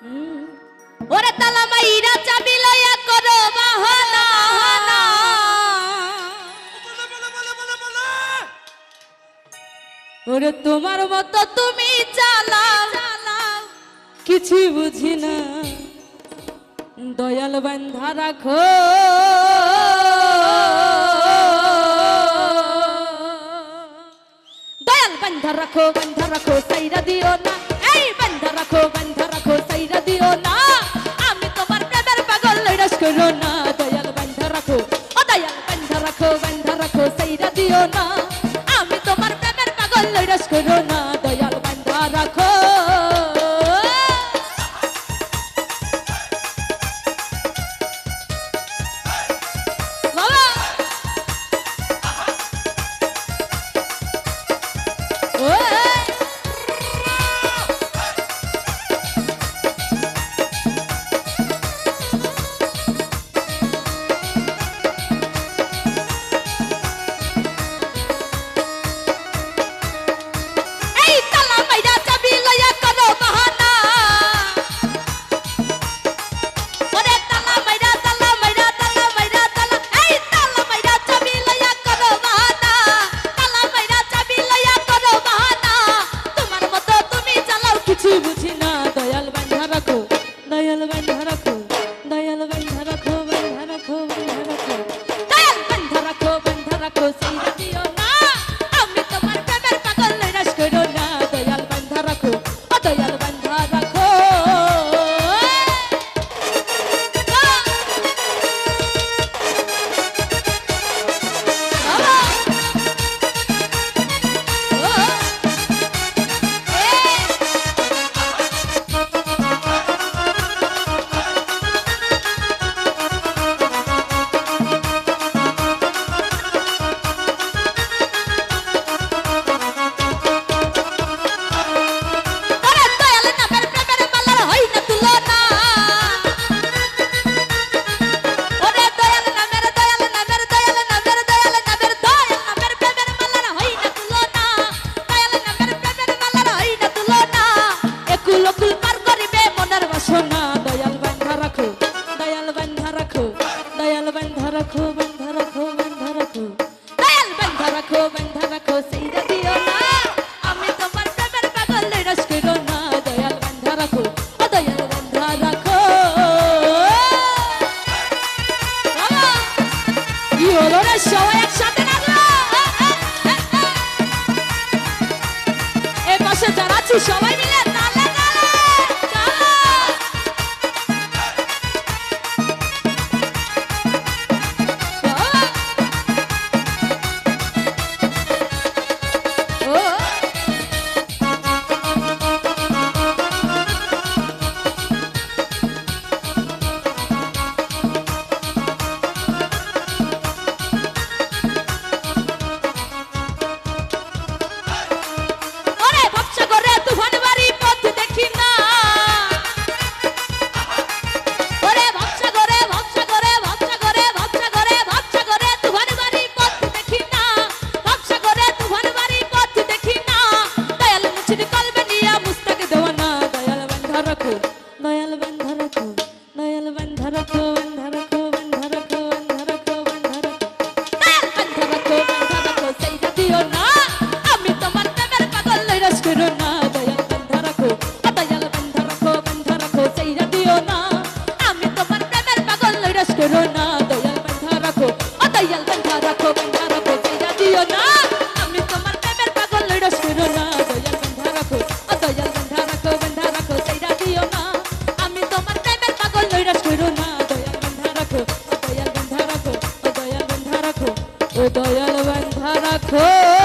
ওরা তালা মাইরা চাবি লইয়া করো বাহানা। ওরে তোমার মতো তুমি চালাও কিছু বুঝি না। দয়াল বান্ধা রাখো। দয়াল বান্ধা রাখো বান্ধা রাখো, সাইরা দিও না। এই বন্ধ রাখো বন্ধ রাখো সাইরা দিও না। আমি তোমার প্রেমের পাগল নৈরাস করো না। দয়াল, বন্ধ রাখো, ও দয়াল, বন্ধ রাখো বন্ধ রাখো সাইরা দিও না। আমি তোমার প্রেমের পাগল নৈরাস করো না। দয়াল রাখো। হলো রে সবাই একসাথে নাচলো এ সবাই cor